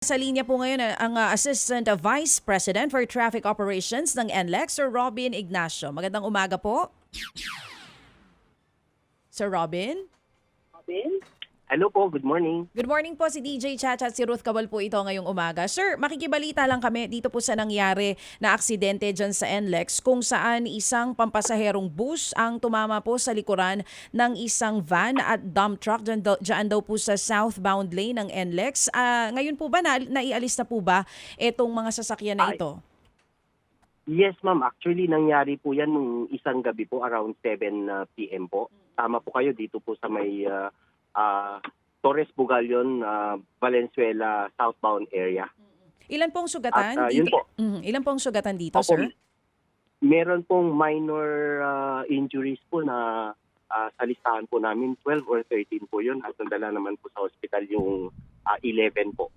Sa linya po ngayon ah, ang ah, Assistant Vice President for Traffic Operations ng NLEX, Sir Robin Ignacio. Magandang umaga po. Sir Robin? Hello po, good morning. Good morning po si DJ Chacha at si Ruth Cabal po ito ngayong umaga. Sir, makikibalita lang kami dito po sa nangyari na aksidente dyan sa NLEX kung saan isang pampasaherong bus ang tumama po sa likuran ng isang van at dump truck dyan, dyan daw po sa southbound lane ng NLEX. Ah, ngayon po ba na, naialis na po ba itong mga sasakyan na Ay. ito? Yes ma'am, actually nangyari po yan nung isang gabi po around 7 uh, p.m. po. Tama po kayo dito po sa may uh, uh, Torres Bugalyon, uh, Valenzuela southbound area. Ilan pong sugatan? At, ah, yun dito? po. Mhm. Ilan pong sugatan dito, Opo, sir? Meron pong minor uh, injuries po na uh, sa listahan po namin, 12 or 13 po yun. At nadala naman po sa hospital yung uh, 11 po.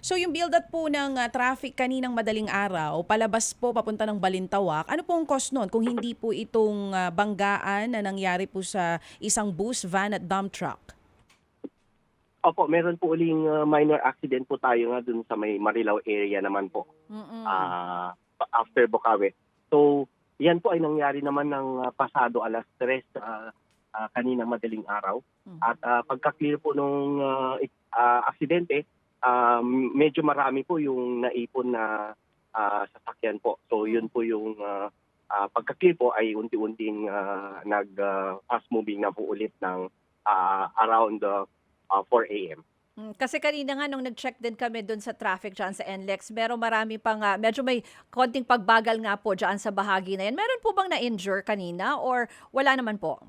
So yung build-up po ng ah, traffic kaninang madaling araw, palabas po papunta ng Balintawak, ano po ang cost nun kung hindi po itong ah, banggaan na nangyari po sa isang bus, van at dump truck? Opo, meron po uling uh, minor accident po tayo nga dun sa may Marilao area naman po. Mm-mm. ah, after Bukawi. So, yan po ay nangyari naman ng ah, pasado alas 3 uh, kanina madaling araw. Mhm. At ah, pagka-clear po nung ik- ah, aksidente, ah, medyo marami po yung naipon na ah, sasakyan po. So, yun po yung ah, ah, pagka-clear po ay unti-unting ah, nag-fast moving na po ulit ng ah, around ah, ah, 4 a.m. Kasi kanina nga nung nag-check din kami doon sa traffic dyan sa NLEX, pero marami pa nga, medyo may konting pagbagal nga po dyan sa bahagi na yan. Meron po bang na-injure kanina or wala naman po?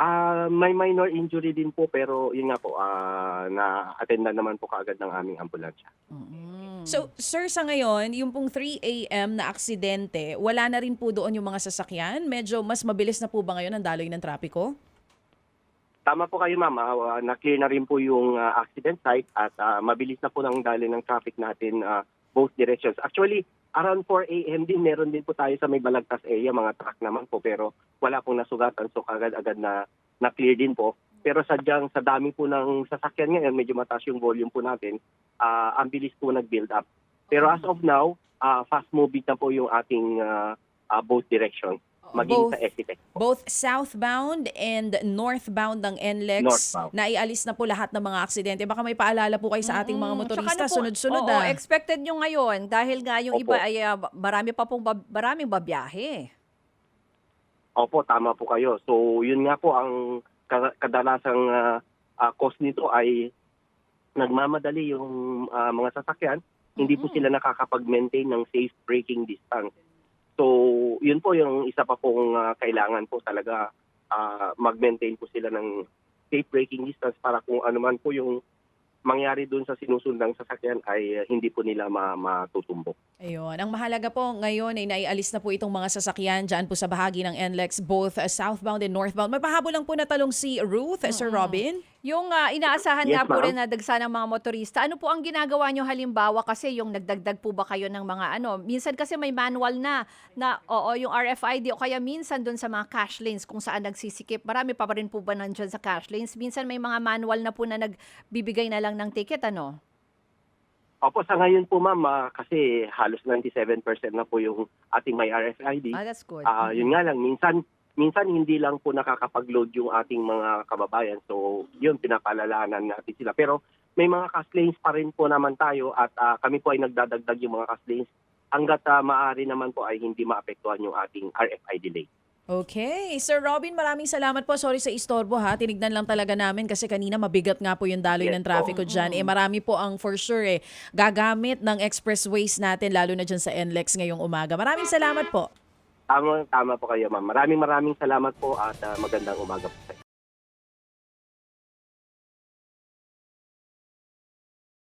Ah, may minor injury din po pero yun nga po ah, na-attendan naman po kaagad ng aming ambulansya. So, sir, sa ngayon, yung pong 3 a.m. na aksidente, wala na rin po doon yung mga sasakyan? Medyo mas mabilis na po ba ngayon ang daloy ng trapiko? Tama po kayo ma'am, Ah, na-clear na rin po yung ah, accident site at ah, mabilis na po ng dali ng traffic natin ah, both directions. Actually, around 4 a.m. din meron din po tayo sa may Balagtas area, mga truck naman po pero wala pong nasugatan so agad-agad na na-clear din po. Pero sadyang sa dami po ng sasakyan ngayon, medyo mataas yung volume po natin, ah, ang bilis po nag-build up. Pero as of now, ah, fast moving na po yung ating ah, ah, both direction, maging Both. sa Exitec po. Both southbound and northbound ng NLEX, Northbound. naialis na po lahat ng mga aksidente. Baka may paalala po kayo sa ating mga Mm, motorista, ano po, sunod-sunod oo, ah. expected nyo ngayon dahil nga yung Opo. iba ay ah, marami pa pong bab- maraming babiyahe. Opo, tama po kayo. So, yun nga po ang ka- kadalasang ah, ah, cause nito ay nagmamadali yung ah, mga sasakyan. Hindi po sila nakakapag-maintain ng safe braking distance. So, yun po yung isa pa pong ah, kailangan po talaga ah, mag-maintain po sila ng safe braking distance para kung ano man po yung mangyari dun sa sinusundang sasakyan ay ah, hindi po nila ma- matutumbok. Ayun. Ang mahalaga po ngayon ay naialis na po itong mga sasakyan dyan po sa bahagi ng NLEX, both uh, southbound and northbound. May pahabol lang po na talong si Ruth, uh, Sir. Robin. Yung ah, inaasahan Yes, nga po rin na dagsa ng mga motorista, ano po ang ginagawa nyo halimbawa kasi yung nagdagdag po ba kayo ng mga ano, minsan kasi may manual na, na oo, yung RFID o kaya minsan doon sa mga cash lanes kung saan nagsisikip, marami pa rin po ba nandyan sa cash lanes? Minsan may mga manual na po na nagbibigay na lang ng ticket, ano? Opo, sa ngayon po ma'am, ah, kasi halos 97% na po yung ating may RFID. Ah, that's good. Ah, yun nga lang, minsan minsan hindi lang po nakakapag-load yung ating mga kababayan. So, yun, pinapalalanan natin sila. Pero may mga cash lanes pa rin po naman tayo at ah, kami po ay nagdadagdag yung mga cash lanes hanggat ah, maaari naman po ay hindi maapektuhan yung ating RFID lane. Okay. Sir Robin, maraming salamat po. Sorry sa istorbo ha. Tinignan lang talaga namin kasi kanina mabigat nga po yung daloy Yes ng traffic ko dyan. Eh marami po ang for sure eh gagamit ng expressways natin lalo na dyan sa NLEX ngayong umaga. Maraming salamat po. Tama, tama po kayo ma'am. Maraming maraming salamat po at ah, magandang umaga po sa.